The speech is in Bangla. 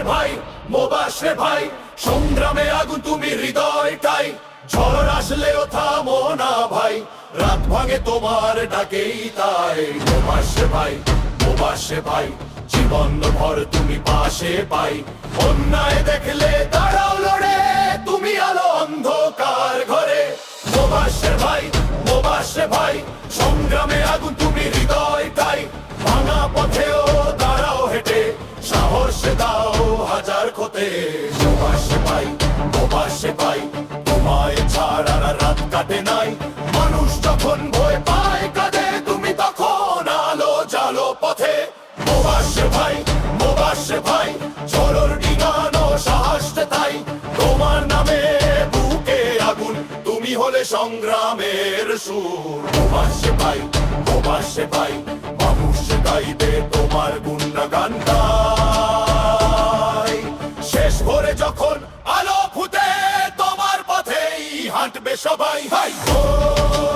মোবাসে ভাই মোবাসে ভাই, সংগ্রামে আগুন তুমি হৃদয়টাই ঝড় আসলেও থামো না ভাই, রাত ভাঙে তোমার ডাকেই তাই। মোবাসে ভাই মোবাসে ভাই, জীবন ভর তুমি পাশে পাই। অন্যায় দেখলে দাঁড়াও লড়ে, তুমি আলো অন্ধকার ঘরে। মোবাসে ভাই মোবাসে ভাই, সংগ্রামে আগুন ক্ষতে প্রবাসে ভাই প্রবাসে ভাই তোমায় ছাড়া রাত কাটে নাই। মানুষ যখন ভয় পায়, কাঁদে, তুমি তখন আলো জালো পথে। প্রবাসে ভাই প্রবাসে ভাই, ঝড়র ডিঙানো সাহসতে তাই। তোমার নামে বুকে আগুন, তুমি হলে সংগ্রামের সুর। প্রবাসে ভাই প্রবাসে ভাই, মানুষ গাইবে তোমার গুণ। hey, oh.